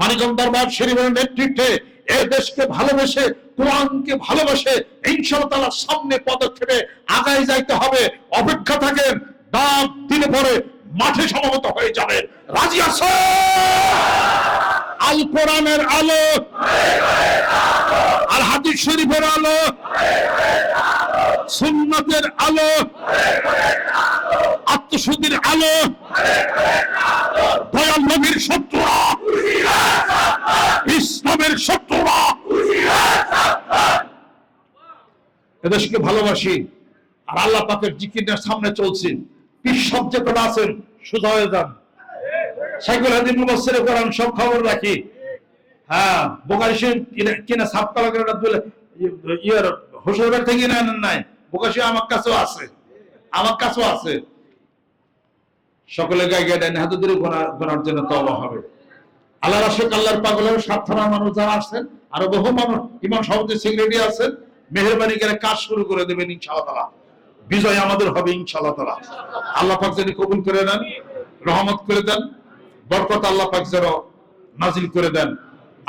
মানিকম দরবার শরীফের নেতৃত্বে এ দেশকে ভালোবেসে, কোরআনকে ভালোবেসে, ইনশাআল্লাহ তাআলার সামনে পদক্ষেপে আগায় যাইতে হবে। অপেক্ষা থাকেন ডাক দিলে পরে মাঠে সমাগত হয়ে যাবে রাজি আছো? আল কোরআনের আলো। আর হাদিস শরীফের আলো। সুন্নতের আলো। আত্মশুদ্ধির আলো। দয়াল নবীর শত্রুরা ইসলামের শত্রুরা এদেশকে ভালোবাসি। আর আল্লাহ পাকের জিকিরের সামনে চলছি। পিসব যে কটা আছেন, সোজা হয়ে যান। সাইকুল হাদিন মুবাসসিরে কোরআন সব খবর রাখি। হ্যাঁ বোকারি কিনে- কিনে সাপ কালা করে ইয়ার হোসেনবাগ থেকে কিনে আনেন নাই। বোকাশি আমার কাছেও আছে। আমার কাছেও আছে। সকলে গায়ে ডাইনে হাতে ধরে গোনার জন্য তবা হবে। আল্লাহ রাশেক আল্লাহর পাগলের সাত থানার মানুষ যারা আসছেন আরও বহু মানুষ, ইমাম সভাপতি সেক্রেটারি আছেন, মেহরবানি করে কাজ শুরু করে দেবেন ইনশাআল্লাহ বিজয় আমাদের হবে ইনশাআল্লাহ তাআলা। আল্লাহ পাক যদি কবুল করে নেন, রহমত করে দেন, বরকত আল্লাহ পাক যেন নাজিল করে দেন।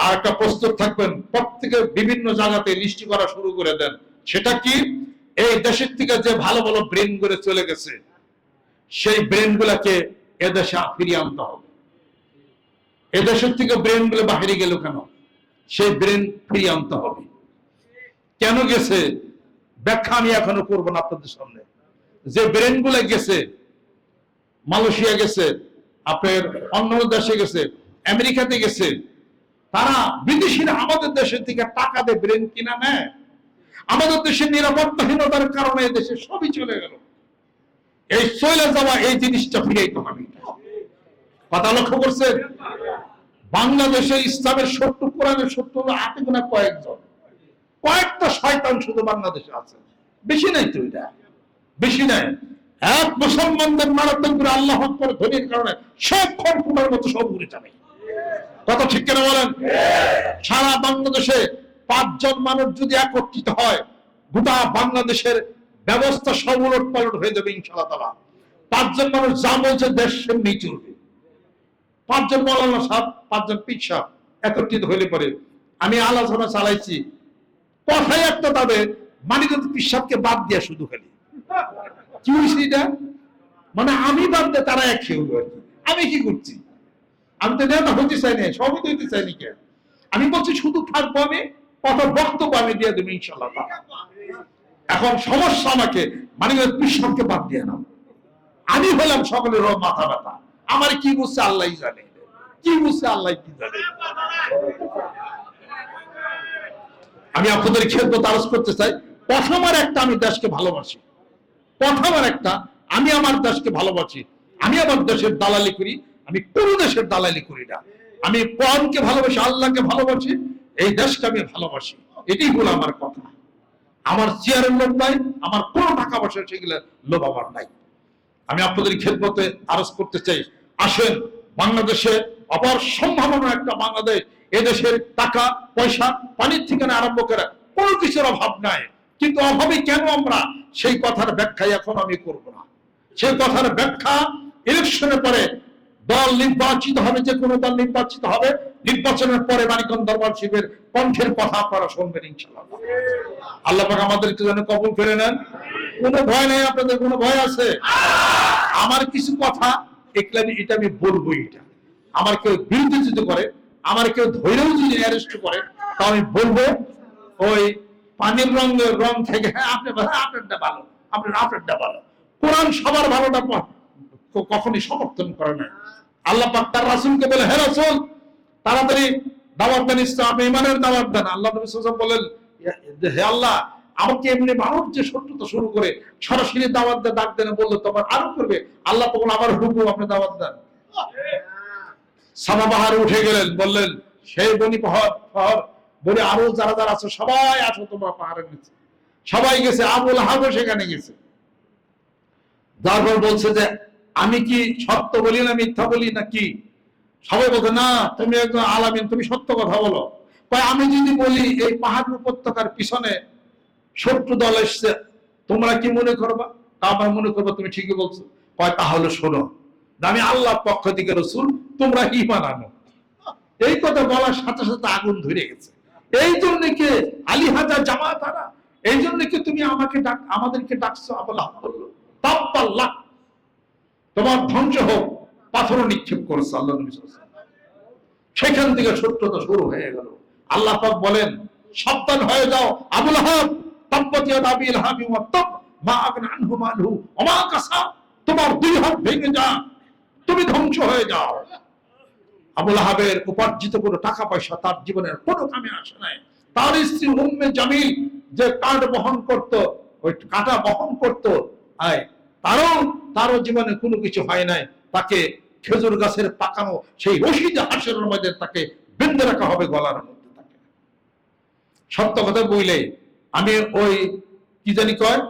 আর একটা প্রস্তুত থাকবেন প্রত্যেকে বিভিন্ন জায়গাতে লিস্টি করা শুরু করে দেন। সেটা কি? এই দেশের থেকে যে ভালো ভালো ব্রেন করে চলে গেছে সেই ব্রেন গুলাকে এদেশে ফিরিয়ে আনতে হবে। এদেশের থেকে ব্রেনগুলো বাহিরে গেল কেন? সেই ব্রেন ফিরিয়ে আনতে হবে। কেন গেছে? ব্যাখ্যা আমি এখনও করব না আপনাদের সামনে। যে ব্রেনগুলো গেছে, মালয়েশিয়া গেছে, আপনার অন্য দেশে গেছে, আমেরিকাতে গেছে, তারা বিদেশিরা আমাদের দেশের থেকে টাকা দিয়ে ব্রেন কিনা নেয়। আমাদের দেশের নিরাপত্তাহীনতার কারণে দেশে সবই চলে গেল। এই চলে যাওয়া এই জিনিসটা ফিরাইতে হবে। কথা লক্ষ্য করছেন? বাংলাদেশে ইসলামের সত্য কোরআনের সত্য হলো হাতে গোনা কয়েকজন। কয়েকটা শয়তান শুধু বাংলাদেশে আছে। বেশি নাই তো এটা? বেশি নাই। এক মুসলমানদের মারাত্মক করে আল্লাহ করে ধনির কারণে সব খড়কুটার মতো সব উড়ে যাবে। কথা ঠিক কেন বলেন? সারা বাংলাদেশে পাঁচজন মানুষ যদি একত্রিত হয়, গোটা বাংলাদেশের ব্যবস্থা সব উলট পালট হয়ে যাবে ইনশাআল্লাহ তালা পাঁচজন মানুষ যা বলছে দেশ সেমনি চলবে। পাঁচজন মৌলানা সাহেব, পাঁচজন পিক সাহেব একত্রিত হইলে পরে আমি আলোচনা চালাইছি। কথাই একটা তবে মানিকগঞ্জ পিসাবকে বাদ দিয়া শুধু খালি। কি হয়েছে এটা? মানে আমি বাদ দিয়ে তারা এক হলো আর। আমি কি করছি? আমি তো নেতা হতে চাই না সবই তো হইতে চাইনি কে আমি বলছি শুধু থাকব আমি, কথা বক্তব্য আমি দিয়ে দেবো ইনশাল্লাহ। এখন সমস্যা আমাকে মানিকগঞ্জ পিসাবকে বাদ দিয়ে নাও। আমি হলাম সকলের মাথা ব্যথা। আমার কি বুঝছে আল্লাহ জানে। কি বুঝছে আল্লাহ কি জানে। আমি আপনাদের ক্ষেত্র তারস করতে চাই। প্রথমের একটা আমি দেশকে ভালোবাসি। প্রথমের একটা, আমি আমার দেশকে ভালোবাসি। আমি আমার দেশের দালালি করি। আমি কোন দেশের দালালি করি না। আমি কোরআনকে ভালোবাসি, আল্লাহকে ভালোবাসি। এই দেশকে আমি ভালোবাসি। এটাই হলো আমার কথা। আমার চেয়ারের লোভ নাই, আমার কোন টাকা পয়সা সেগুলো লোভ আমার নাই। আমি আপনাদের খেদমতে আরজ করতে চাই, আসেন, বাংলাদেশে অপার সম্ভাবনা একটা বাংলাদেশ, এদেশের টাকা, পয়সা, পানির ঠিকানা আরম্ভ করে কোনো কিছুর অভাব নাই। কিন্তু অভাবে কেন আমরা? সেই কথার ব্যাখ্যা এখন আমি করব না। সেই কথার ব্যাখ্যা ইলেকশনের পরে দল নির্বাচিত হবে, যে কোনো দল নির্বাচিত হবে, নির্বাচনের পরে মানিকন দরবার শিবের কণ্ঠের কথা আপনারা শুনবেন ইনশাল্লাহ আল্লাহ পাক আমাদেরকে যেন কবুল করে নেন। কোনো ভয় নেই আপনাদের, কোনো ভয় আছে? আমার কিছু কথা একলা আমি- এটা আমি বলব এটা। আমার কেউ বিরুদ্ধে যদি করে, আমার কেউ ধৈর্য যদি অ্যারেস্ট করে তা আমি বলব, ওই পানির রঙের রং থেকে হ্যাঁ আপনি আপনারটা ভালো, আপনার আপনারটা ভালো। কোরআন সবার ভালোটা কখনই সমর্থন করে না আল্লাহ পাক তার রাসূলকে বলে, হে রাসূল, তাড়াতাড়ি দাওয়াত দেন ইসলাম ইমানের দাওয়াত দেন। আল্লাহ নবী ওয়াসাল্লাম বলেন হে আল্লাহ, আমাকে এমনি মানব যে শত্রুতা শুরু করে সরাসরি দাওয়াত দিয়ে ডাক দেন, বলল তোমার আরও করবে। আল্লাহ তখন আমার হুকুম আপনি দাওয়াত দেন। সাবা পাহাড়ে উঠে গেলেন, বললেন সেই বনি পাহাড় পাহাড় বলে আরও যারা যারা আছে, সবাই আসো তোমরা পাহাড়ের নিচে। সবাই গেছে, আবুল হাবও সেখানে গেছে। তারপর বলছে যে আমি কি সত্য বলি না মিথ্যা বলি না কি সবাই বলছে, না, তুমি একজন আলামিন, তুমি সত্য কথা বলো। আমি যদি বলি এই পাহাড় উপত্যকার পিছনে শত্রু দল এসছে, তোমরা কি মনে করবা? আমার মনে করবা, তুমি ঠিকই বলছো। কয়, তাহলে শোনো, আমি আল্লাহ পক্ষ থেকে রসুল, তোমরা ইমান আনো। এই কথা বলার সাথে সাথে আগুন ধরে গেছে। এই জন্য কি আলী হাজার জামা তারা এই জন্য কি তুমি আমাকে ডাক, আমাদেরকে ডাকছো? আবলা বলল, তাপ্পাল্লাহ তোমার ধ্বংস হোক পাথর নিক্ষেপ করেছে আল্লাহ। সেখান থেকে সত্যতা শুরু হয়ে গেল। আল্লাহ পাক বলেন, সাবধান হয়ে যাও, আবুল হাব হাবি মা আনহু কাসা, তোমার দুই হাত ভেঙে যা তুমি ধ্বংস হয়ে যাও। আবুল হাবের উপার্জিত কোনো টাকা পয়সা তার জীবনের কোনো কামে আসে নাই। তার স্ত্রী উম্মে জামিল যে কাঠ বহন করত, ওই কাঁটা বহন করত, আয় তারও তারও জীবনে কোনো কিছু হয় নাই। তাকে খেজুর গাছের পাকানো, সেই রশিদ হাসের মধ্যে তাকে বেঁধে রাখা হবে গলার মধ্যে তাকে। সত্য কথা বইলে আমি ওই কি জানি কয়?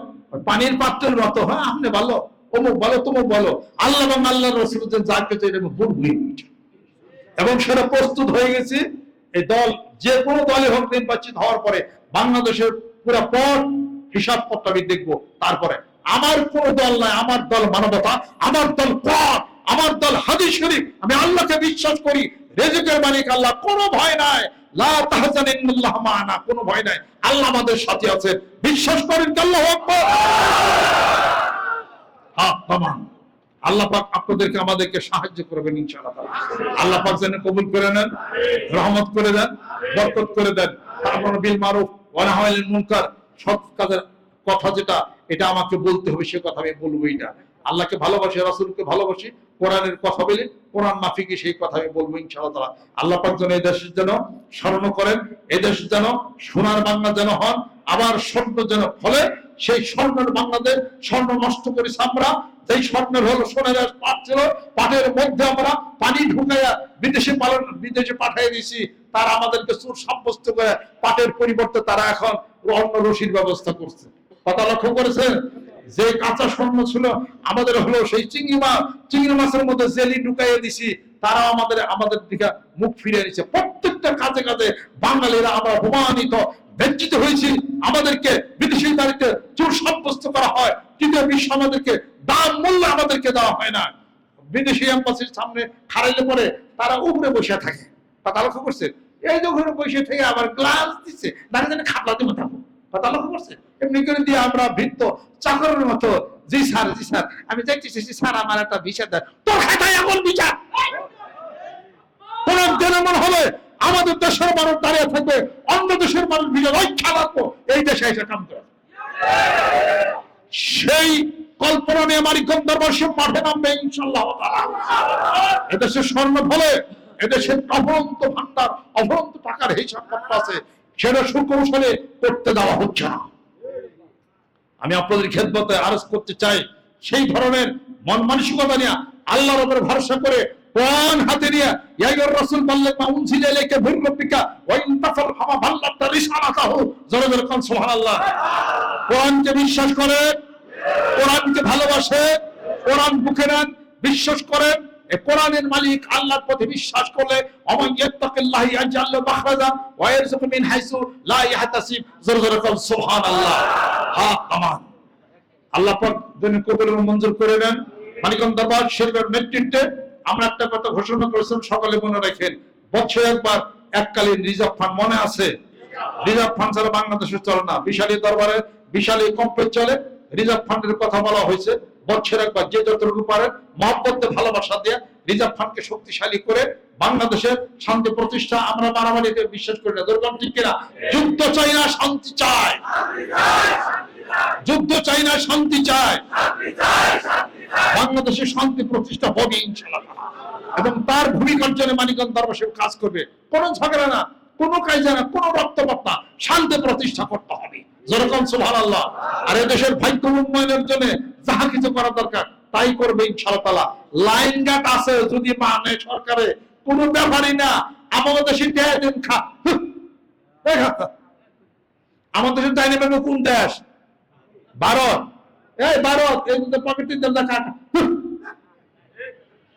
পানির পাত্রের মতো হ্যাঁ আপনি বলো, অমুক বলো, তমুক বলো। আল্লাহ এবং আল্লাহ রসুল যাকে তো এটা বুড় হয়ে গেছে। এবং সেটা প্রস্তুত হয়ে গেছে। এই দল, যে কোনো দলে হোক নির্বাচিত হওয়ার পরে বাংলাদেশের পুরো হিসাব পত্র আমি দেখব। তারপরে আমার কোন দল নাই, আমার দল মানবতা, আমার দল পথ, আমার দল হাদিস শরীফ। আমি আল্লাহকে বিশ্বাস করি, রেজেকের মালিক আল্লাহ, কোনো ভয় নাই। ভয় নাই। আল্লাহ আমাদের সাথে আছে বিশ্বাস করেন আল্লাহু পাক আপনাদেরকে, আমাদেরকে সাহায্য করবেন ইনশাআল্লাহ আল্লাহ পাক যেন কবুল করে নেন, রহমত করে দেন, বরকত করে দেন। তারপর বিল মারুফ, ওয়া মুনকার, সৎ কাজের কথা যেটা এটা আমাকে বলতে হবে, সে কথা আমি বলবোই না আল্লাহকে ভালোবাসি, রাসূলকে ভালোবাসি, কোরআনের কথা বলি, কোরআন মাফিকে সেই কথা আমি বলব ইনশাআল্লাহ। আল্লাহ পাক যেন এই দেশের যেন স্মরণ করেন এই দেশ যেন সোনার বাংলা যেন হন, আবার স্বর্ণ যেন ফলে, সেই স্বর্ণের বাংলাদেশ, স্বর্ণ নষ্ট করেছি আমরা, যেই স্বর্ণের হলো সোনার পাট ছিল, পাটের মধ্যে আমরা পানি ঢুকাইয়া বিদেশে পালন, বিদেশে পাঠিয়ে দিয়েছি, তারা আমাদেরকে চোর সাব্যস্ত করে, পাটের পরিবর্তে তারা এখন অন্য রশির ব্যবস্থা করছে কথা লক্ষ্য করেছেন যে কাঁচা স্বর্ণ ছিল, আমাদের হলো সেই চিংড়ি মাছ। চিংড়ি মাছের মধ্যে জেলি ঢুকাইয়ে দিছি। তারা আমাদের আমাদের দিকে মুখ ফিরিয়ে নিচ্ছে প্রত্যেকটা কাজে কাজে বাঙালিরা আমরা অপমানিত বঞ্চিত হয়েছি। আমাদেরকে বিদেশি বাড়িতে চোর সাব্যস্ত করা হয়। তৃতীয় বিশ্ব আমাদেরকে দাম মূল্য আমাদেরকে দেওয়া হয় না। বিদেশি এম্বাসির সামনে খারাইলে পরে তারা উপরে বসে থাকে। কথা লক্ষ্য করছে? এই যে ওখানে বসে থেকে আবার গ্লাস দিচ্ছে দাঁড়িয়ে দাঁড়িয়ে খাপলা দিয়ে থাকব কথা লক্ষ্য করছে এমনি করে দিয়ে আমরা চাকরের মতো, জি স্যার জি স্যার, আমি যাইতেছি জি স্যার, আমার একটা দেয় তোর খাতায় এমন হবে আমাদের দেশের মানুষ দাঁড়িয়ে থাকবে, অন্য দেশের মানুষ রক্ষা রাখব এই দেশে এসে কাম করে। সেই কল্পনা নিয়ে মানিকগঞ্জ দরবাসী মাঠে নামবে ইনশাল্লাহ এদেশে স্বর্ণ ফলে এদেশের অফরন্ত ভান্ডার অফরন্ত টাকার হিসাব আছে? সেটা সুকৌশলে করতে দেওয়া হচ্ছে না। আমি আপনাদের খেদমতে আরজ করতে চাই, সেই ধরনের মন মানসিকতা নিয়ে আল্লাহর উপরে ভরসা করে কোরআন হাতে নিয়ে রাসূল বললেন ওয়া রিসালাতাহু জোরে জোরে কোন, সুবহানাল্লাহ। বিশ্বাস ভালোবাসে, কোরআন বুকে নেন, বিশ্বাস করেন কোরআনের মালিক আল্লাহর প্রতি বিশ্বাস করলে লাহু মাখরাজা, ওয়া ইয়ারযুকু মিন হাইসু লা ইয়াহতাসিব সুবহানাল্লাহ। হ্যাঁ আমান আল্লাহ পাক কবুল মঞ্জুর করে মানিকগঞ্জ দরবার নেতৃত্বে আমরা একটা কথা ঘোষণা করেছিলাম, সকলে মনে রাখেন। বছরে একবার এককালীন রিজার্ভ ফান্ড মনে আছে? রিজার্ভ ফান্ড ছাড়া বাংলাদেশে চলে না। বিশালী দরবারে বিশালী কম্পে চলে। রিজার্ভ ফান্ডের কথা বলা হয়েছে। বছরে যে যতটুকু ভালোবাসা দিয়ে রিজার্ভ ফান্ডকে শক্তিশালী করে বাংলাদেশের শান্তি প্রতিষ্ঠা আমরা মারামারিতে বিশ্বাস করি না। দুর্গম ঠিক কিনা যুদ্ধ চাই না, শান্তি যুদ্ধ চাই না, শান্তি বাংলাদেশে শান্তি প্রতিষ্ঠা হবে ইনশাআল্লাহ। এবং তার ভূমিকার জন্য দরবার কাজ করবে। কোনো ঝগড়া না, কোনো কাজে না, কোনো শান্তি প্রতিষ্ঠা করতে হবে। যেরকম আল্লাহ আর দেশের ভাগ্য উন্নয়নের জন্য যাহা কিছু করা দরকার, তাই করবে ইনশাআল্লাহ। লাইন গাট আছে, যদি মানে সরকারে, কোনো ব্যাপারই না। আমাদের দেশে দেয় দিন খা। আমাদের দেশে তাই নেবে কোন দেশ? ভারত। এই ভারত, এই যে পকেটের দাম কাট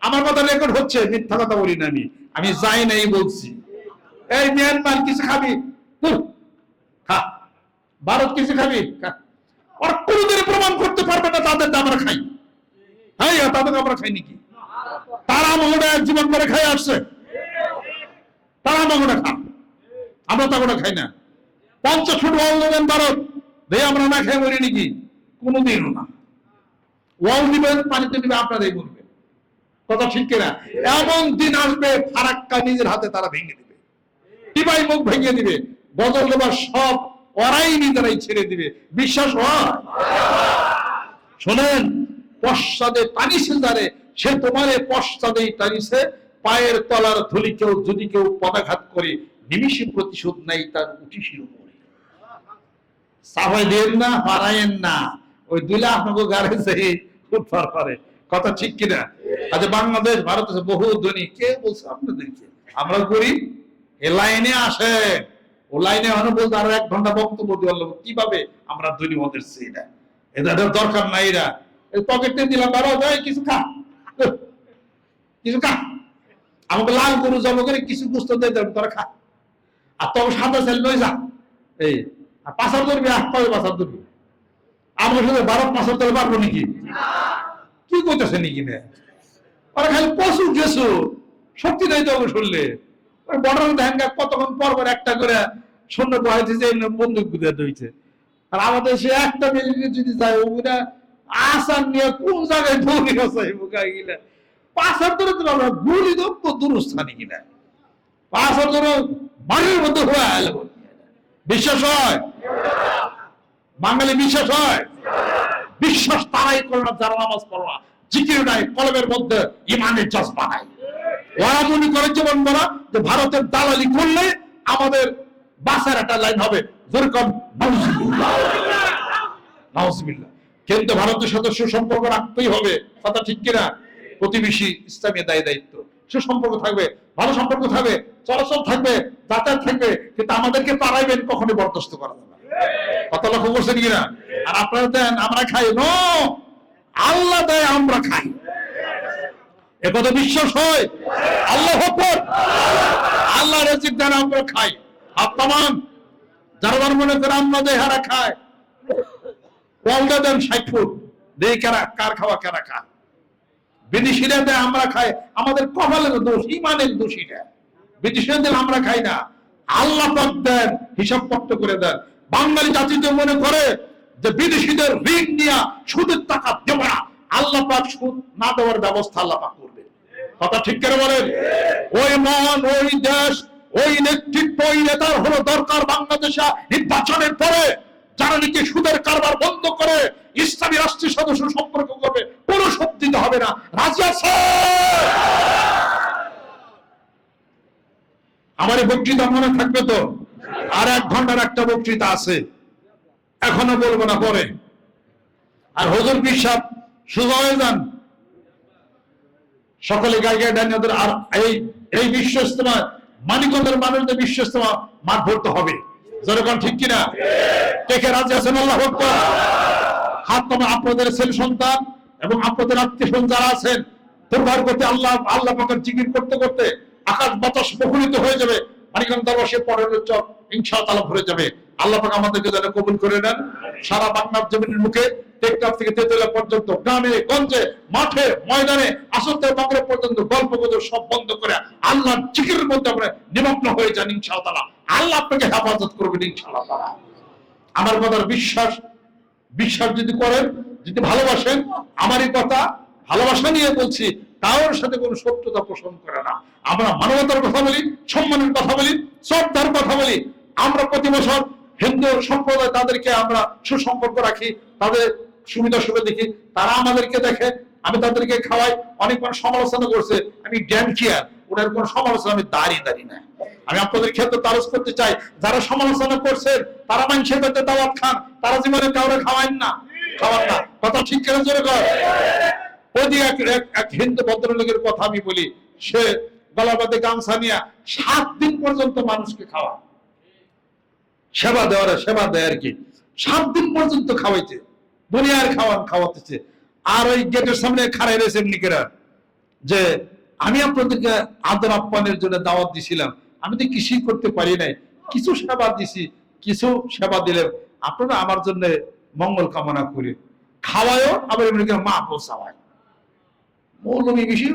আমার কথা রেকর্ড হচ্ছে, মিথ্যা কথা বলি না আমি। আমি যাই নাই বলছি। এই মিয়ানমার কিছু খাবি? খা। ভারত কিছু খাবি? খা। ওরা কোনোদিন প্রমাণ করতে পারবে না তাদের আমরা খাই। হ্যাঁ তাদের আমরা খাই নাকি? তারা মহোদয় জীবন করে খাই আসছে। তারা খান আমরা তো খাই না। ফুট দেবেন ভারত। আমরা না খাই মরি নাকি? কোনোদিনও না। ওয়াল দিবেন, পানিতে দিবে আপনারাই বলবেন। কথা ঠিক কিনা? এমন দিন আসবে, ফারাক্কা নিজের হাতে তারা ভেঙে দিবে। টিবাই মুখ ভেঙে দিবে। বদল দেবার সব ওরাই নিজেরাই ছেড়ে দিবে। বিশ্বাস শোনেন, পশ্চাদে টানিছে যারে সে তোমারে পশ্চাদেই টানিছে পায়ের তলার ধুলি কেউ, যদি কেউ পদাঘাত করে, নিমিষে প্রতিশোধ নাই তার উঠিসির উপরে। দেন না হারায়েন না। ওই গাড়ি সেই উদ্ধার কথা ঠিক কিনা? বাংলাদেশ, ভারত বহু ধনী। কে বলছে আপনাদেরকে? আমরা করি এ লাইনে আসে ও লাইনে হন বলতে আরও এক ঘণ্টা বক্তব্য দিয়ে বলল কীভাবে আমরা ধনী সেই না এদের দরকার নাই এরা। পকেটে দিলাম বারো যায় কিছু খা। কিছু খা। আমাকে লাল গরু জব করে কিছু গুস্ত দিয়ে দেবেন তোরা খা। আর তবে সাদা সেল নয় যা। এই, আর পাশার ধরবি আট পাঁচ পাশার ধরবি? আমার সাথে বারো পাঁচের ধরে পারব নাকি? কি করতেছে নাকি না? ওরা খালি পশু গেছু শক্তি নাই তো শুনলে। কতক্ষণ পর পর একটা করে সৈন্য বহাইছে যে এমনি বন্দুক রয়েছে আর আমাদের সে একটা মিলিয়ে যদি যায় ওগুলা নিয়ে কোন জায়গায় দৌড়ে গেছে বুকা গিলা। তো আমরা গুলি দূরস্থানে কিনা পাঁচার ধরে বাড়ির মধ্যে হয়ে বিশ্বাস হয়? বাঙালি বিশ্বাস হয়? বিশ্বাস তারাই করে না, যারা নামাজ পড়ো জিকির নাই, কলমের মধ্যে ইমানের জজবা নাই। ওরা মনে করে যেমন বলা যে ভারতের দালালি করলে আমাদের বাসার একটা লাইন হবে কিন্তু ভারতের সাথে সুসম্পর্ক রাখতেই হবে, কথা ঠিক কিনা? প্রতিবেশী ইসলামী দায় দায়িত্ব। সুসম্পর্ক থাকবে, ভালো সম্পর্ক থাকবে, চলাচল থাকবে, যাতায়াত থাকবে, কিন্তু আমাদেরকে পারাইবেন কখনো বরদাস্ত করা যাবে কথা লক্ষ্য করছেন কিনা? আর আপনারা দেন, আমরা খাই, নো! আল্লাহ দেয়, আমরা খাই। এ কথা বিশ্বাস হয়? আল্লাহ আল্লাহ রেজিক দেন আমরা খাই আর তাম যারা মনে করে আমরা দেয় হারা খায়। ওয়ালদা দেন ষাট ফুট। দেই কারা কার খাওয়া কারা খায় বিদেশিরা দেয় আমরা খাই। আমাদের কপালের দোষ, ইমানের দোষ এটা। বিদেশিরা দেন আমরা খাই না। আল্লাহ পাক দেন, হিসাব পত্র করে দেন। বাঙালি জাতি যে মনে করে যে বিদেশিদের ঋণ নিয়ে সুদের টাকা না। আল্লাহ পাক সুদ না দেওয়ার ব্যবস্থা আল্লাহ পাক করবে কথা ঠিক করে বলেন। ওই মন ওই দেশ, ওই নেতৃত্ব, ওই নেতার হলো দরকার বাংলাদেশে নির্বাচনের পরে। যারা নাকি সুদের কারবার বন্ধ করে, ইসলামী রাষ্ট্রের সদস্য সম্পর্ক করবে, কোনো শক্তি হবে না। রাজি আছে? আমার এই বক্তৃতা মনে থাকবে তো? আর এক ঘণ্টার একটা বক্তৃতা আছে। এখনও বলব না, পরে। আর হজুর বিশ্বাস সোজা হয়ে যান। সকলে গায়ে গায়ে ডানি ওদের আর এই এই বিশ্ব ইস্তেমা মানিকন্দের মানুষদের বিশ্ব ইস্তেমা মাঠ ভরতে হবে। যেরকম ঠিক কিনা? কে কে রাজি আছেন? আল্লাহ হাত তোমার আপনাদের ছেলে সন্তান এবং আপনাদের আত্মীয় যারা আছেন দুর্ভার করতে আল্লাহ আল্লাহ পাকের জিকির করতে করতে আকাশ বাতাস মুখরিত হয়ে যাবে। মানিকগঞ্জ দরবাসে পরের চক ইনশাআল্লাহ ভরে যাবে। আল্লাহ পাক আমাদেরকে যেন কবুল করে নেন। সারা বাংলার জমিনের মুখে টেকটাপ থেকে তেতুলা পর্যন্ত, গ্রামে, গঞ্জে, মাঠে, ময়দানে পর্যন্ত গল্প গুজব সব বন্ধ করে আল্লাহর জিকিরের মধ্যে নিমগ্ন হয়ে যান ইনশাআল্লাহ আল্লাহ আপনাকে হেফাজত করবেন ইনশাআল্লাহ আমার কথার বিশ্বাস বিশ্বাস যদি করেন, যদি ভালোবাসেন, আমারই কথা ভালোবাসা নিয়ে বলছি কারোর সাথে কোনো সত্যতা পোষণ করে না। আমরা মানবতার কথা বলি, সম্মানের কথা বলি, শ্রদ্ধার কথা বলি। আমরা প্রতি বছর হিন্দু সম্প্রদায় তাদেরকে আমরা সুসম্পর্ক রাখি, তাদের সুবিধা সুবিধা দেখি। তারা আমাদেরকে দেখে, আমি তাদেরকে খাওয়াই। অনেক মানুষ সমালোচনা করছে, আমি জ্ঞান কেয়ার, ওনার কোন সমালোচনা, আমি দাঁড়িয়ে দাঁড়িয়ে না। আমি আপনাদের ক্ষেত্রে তারস করতে চাই, যারা সমালোচনা করছেন তারা মানুষের দাওয়াত খান, তারা জীবনে কাউরে খাওয়ান না খাওয়ান না। কথা ঠিক কেন জোরে কর ওইদিকে এক- এক- হিন্দু ভদ্রলোকের কথা আমি বলি, সে গামছা নিয়ে সাত দিন পর্যন্ত মানুষকে খাওয়া। সেবা দেওয়ার, সেবা দেয় আর কি। সাত দিন পর্যন্ত খাওয়াইছে, দুনিয়ার খাওয়ান খাওয়াতেছে। আর ওই গেটের সামনে খাড়াই রয়েছে যে আমি আপনাদেরকে আদর আপ্যায়নের জন্য দাওয়াত দিছিলাম। আমি তো কিছুই করতে পারি নাই। কিছু সেবা দিছি, কিছু সেবা দিলে আপনারা আমার জন্য মঙ্গল কামনা করি। খাওয়ায়ও আবার এমনি মা পোষাওয়ায় মৌলবী বেশি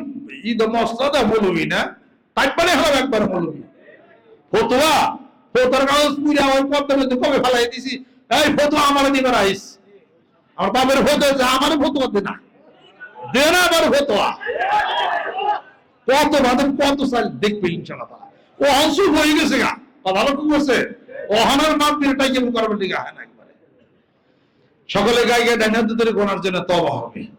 ঈদ মসলা দা মৌলবী না? তাই পারে হলাম একবার মৌলবী। ফতুয়া। ফতুয়ার কাগজ পুরা ওই পদ্মের মধ্যে কবে ফেলাই দিছি? এই ফতুয়া আমার দিবার আইস আমার বাপের ফতুয়া আছে, আমার ফতুয়া দে না। দে না আমার ফতুয়া। কত ভাবে কত সাল দেখবে ইনশাআল্লাহ। তাআলা। ও অংশ হয়ে গেছে গা। কথা লক্ষ্য করছে অহনার মাপ দিয়ে এটাই কেমন করবে দিকে হয় না একবারে। সকলে গায়ে গায়ে ডাইনার দুধের গোনার জন্য তবা হবে।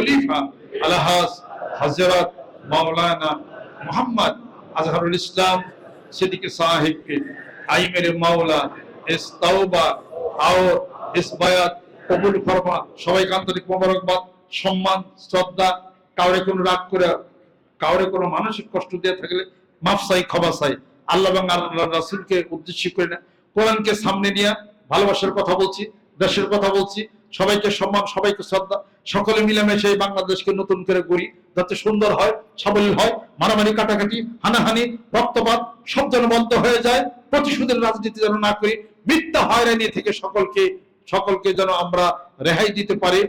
খলিফা আলহাজ হজরত মাওলানা মোহাম্মদ আজহারুল ইসলাম সিদ্দিক সাহেবকে মাওলা, এস তাওবা এস বায়াত, কবুল ফরমা, সবাইকে আন্তরিক মোবারকবাদ, সম্মান, শ্রদ্ধা, কাউরে কোনো রাগ করে, কাউরে কোনো মানসিক কষ্ট দিয়ে থাকলে মাফসাই খবাসাই আল্লাহ এবং আল্লাহ রাসুলকে উদ্দেশ্য করে না, কোরআনকে সামনে নিয়ে ভালোবাসার কথা বলছি, দেশের কথা বলছি সবাইকে সম্মান, সবাইকে শ্রদ্ধা, সকলে মিলেমিশে এই বাংলাদেশকে নতুন করে গড়ি, যাতে সুন্দর হয়, সাবলীল হয়, মারামারি, কাটাকাটি, হানাহানি, রক্তপাত, সব যেন বন্ধ হয়ে যায়, প্রতিশোধের রাজনীতি যেন না করি, মিথ্যা হয়রানি থেকে সকলকে সকলকে যেন আমরা রেহাই দিতে পারি।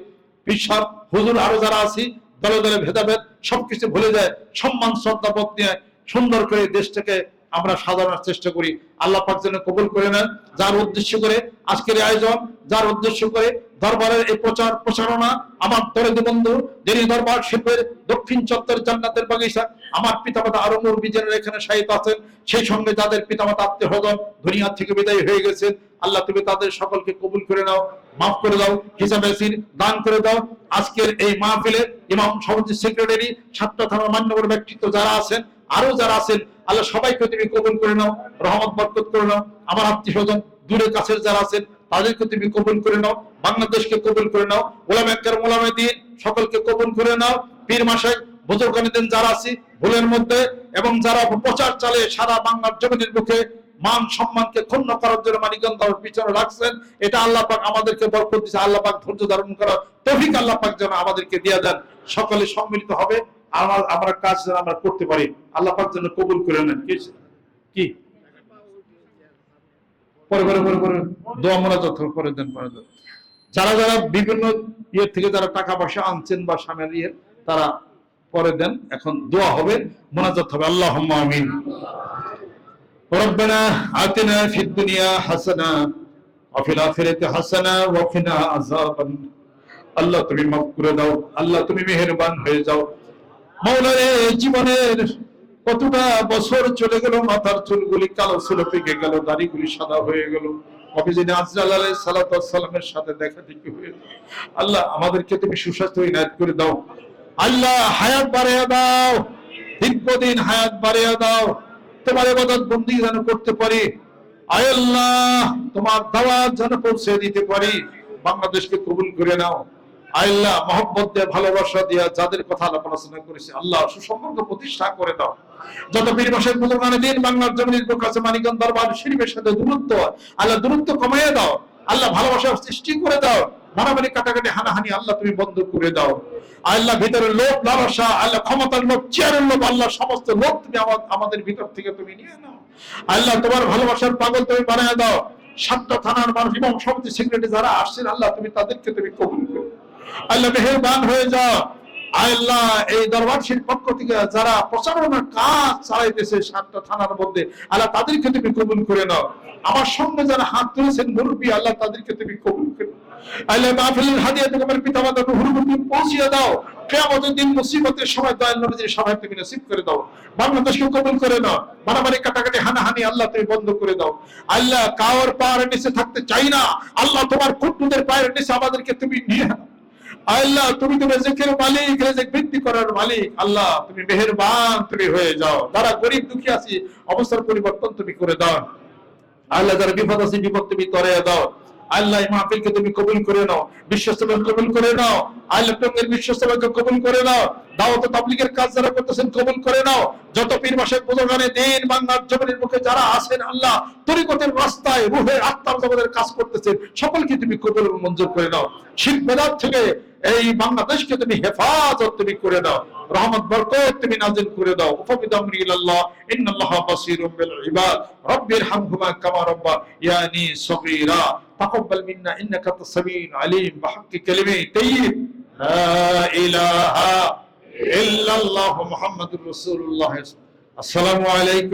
পিসাব, হুজুর আরও যারা আছি, দলে দলে ভেদাভেদ, সবকিছু ভুলে যায়, সম্মান শ্রদ্ধাবোধ নিয়ে সুন্দর করে দেশটাকে আমরা সাজানোর চেষ্টা করি। আল্লাহ পাক যেন কবুল করে নেন, যার উদ্দেশ্য করে আজকের আয়োজন, যার উদ্দেশ্য করে দরবারের এই প্রচার প্রচারণা আমার দরিদ্র বন্ধু, যিনি দরবার শিল্পের দক্ষিণ চত্বর জান্নাতের বাগিচা, আমার পিতামাতা আরও মুরবি জেনের এখানে সাহিত্য আছেন, সেই সঙ্গে যাদের পিতামাতা আত্মীয় হদন দুনিয়া থেকে বিদায় হয়ে গেছেন আল্লাহ তুমি তাদের সকলকে কবুল করে নাও, মাফ করে দাও, হিসাবে দান করে দাও। আজকের এই মাহফিলে ইমাম সমিতির সেক্রেটারি ছাত্র থানার মান্যবর ব্যক্তিত্ব যারা আছেন আরও যারা আছেন আল্লাহ সবাইকে তুমি কবুল করে নাও, রহমত, বরকত করে নাও। আমার আত্মীয় স্বজন দূরে কাছের যারা আছেন, তাদেরকে তুমি কবুল করে নাও, বাংলাদেশকে কবুল করে নাও। ওলাম ওলামেকার মোলামে দিন, সকলকে কবুল করে নাও। পীর মাসায় বুজুর্গানিদিন যারা আছি, ভুলের মধ্যে, এবং যারা প্রচার চালে সারা বাংলার জমিনের মুখে মান সম্মানকে ক্ষুণ্ণ করার জন্য পিছনে রাখছেন, এটা আল্লাহ পাক আমাদেরকে বরকত দিচ্ছে আল্লাহ পাক ধৈর্য ধারণ করার তৌফিক আল্লাহ পাক যেন আমাদেরকে দিয়ে দেন। সকলে সম্মিলিত হবে। আমার আমরা কাজ যেন আমরা করতে পারি আল্লাহ পাক যেন কবুল করে নেন কি কি পরে পরে পরে পরে দোয়া মোনাজাত করে দেন পরে দেন যারা যারা বিভিন্ন ইয়ে থেকে যারা টাকা পয়সা আনছেন বা সামেল ইয়ে তারা পরে দেন এখন দোয়া হবে মোনাজাত হবে আল্লাহ আমিন ربنا آتنا في الدنيا حسنة وفي الآخرة حسنة وقنا عذاب النار। আল্লাহ তুমি মাফ করে দাও আল্লাহ তুমি মেহেরবান হয়ে যাও মাওলারে জীবনের কতটা বছর চলে গেল, মাথার চুলগুলি কালো ছিল, পেকে গেল, দাড়িগুলি সাদা হয়ে গেল। যেন করতে পারি। আল্লাহ, তোমার দাওয়াত যেন পৌঁছে দিতে পারি। বাংলাদেশকে কবুল করে নাও। আল্লাহ মহব্বত দিয়ে, ভালোবাসা দিয়া যাদের কথা আলোচনা করেছে, আল্লাহ সুসম্পর্ক প্রতিষ্ঠা করে দাও। যত পীর মাসের মুসলমানের দিন, বাংলার জমির বুক আছে মানিকগঞ্জ দরবার শরীফের সাথে দূরত্ব আল্লাহ দূরত্ব কমাইয়ে দাও। আল্লাহ ভালোবাসার সৃষ্টি করে দাও। মারামারি কাটাকাটি হানাহানি আল্লাহ তুমি বন্ধ করে দাও। আল্লাহ ভিতরে লোভ, লালসা, আল্লাহ ক্ষমতার লোভ, চেয়ারের লোভ, আল্লাহ সমস্ত লোভ তুমি আমাদের ভিতর থেকে তুমি নিয়ে নাও। আল্লাহ তোমার ভালোবাসার পাগল তুমি বানিয়ে দাও। সাতটা থানার মানুষ এবং সমিতি সেক্রেটারি যারা আসছেন, আল্লাহ তুমি তাদেরকে তুমি কবুল করো। আল্লাহ মেহেরবান হয়ে যাও। আল্লাহ এই দরবারশীর পক্ষ থেকে যারা প্রচারণার কাজ চালাইতেছে সাতটা থানার মধ্যে, আল্লাহ তাদেরকে তুমি কবুল করে নাও। আমার সঙ্গে যারা হাত তুলেছেন মুরব্বী, আল্লাহ তাদেরকে তুমি কবুল করো আল্লাহ মাহফিলের তোমার পিতা মাতা পৌঁছিয়ে দাও। কেয়ামতের দিন মুসিবতের সময় দয়াল নবীজির তুমি নসিব করে দাও। বাংলাদেশকে কবুল করে নাও। কাটাকাটি হানাহানি আল্লাহ তুমি বন্ধ করে দাও। আল্লাহ কাওয়ার পায়ের নিচে থাকতে চাই না। আল্লাহ তোমার কুটুদের পায়ের নিচে আমাদেরকে তুমি নিয়ে আল্লাহ, তুমি তো রেজেকের মালিক, রেজেক বৃদ্ধি করার মালিক। আল্লাহ, তুমি মেহেরবান তুমি হয়ে যাও। যারা গরিব, দুঃখী আছি, অবস্থার পরিবর্তন তুমি করে দাও। আল্লাহ, যারা বিপদ আছে, বিপদ তুমি করে দাও। আল্লাহ মাহফিলকে তুমি কবুল করে নাও। বিশ্বস্তকে কবুল করে নাও। আল্লাহ টঙ্গের বিশ্বস্তকে কবুল করে নাও। দাওয়াত তাবলীগের কাজ যারা করতেছেন, কবুল করে নাও। যত পীর মাসের বুজুর্গানে দিন বাংলার জমিনের মুখে যারা আছেন, আল্লাহ তরিকতের রাস্তায় রুহে আত্মার জগতের কাজ করতেছেন, সকলকে তুমি কবুল মঞ্জুর করে নাও। শিল্প মেধার থেকে এই বাংলাদেশকে তুমি হেফাজত তুমি করে দাও রহমত, বরকত তুমি নাজিল করে দাও উফবিদ আমরি ইলাল্লাহ, ইন্নাল্লাহা বাসীরুম বিল ইবাদ। রাব্বির হামহুমা কামা রাব্বা ইয়ানি সগীরা। তাকাব্বাল মিন্না, ইন্নাকা আনতাস সামিউল আলিম। বিহাক্কি কালিমে তাইয়্যিব। ইলাহা ইল্লাল্লাহু মুহাম্মাদুর রাসূলুল্লাহ। আসসালামু আলাইকুম।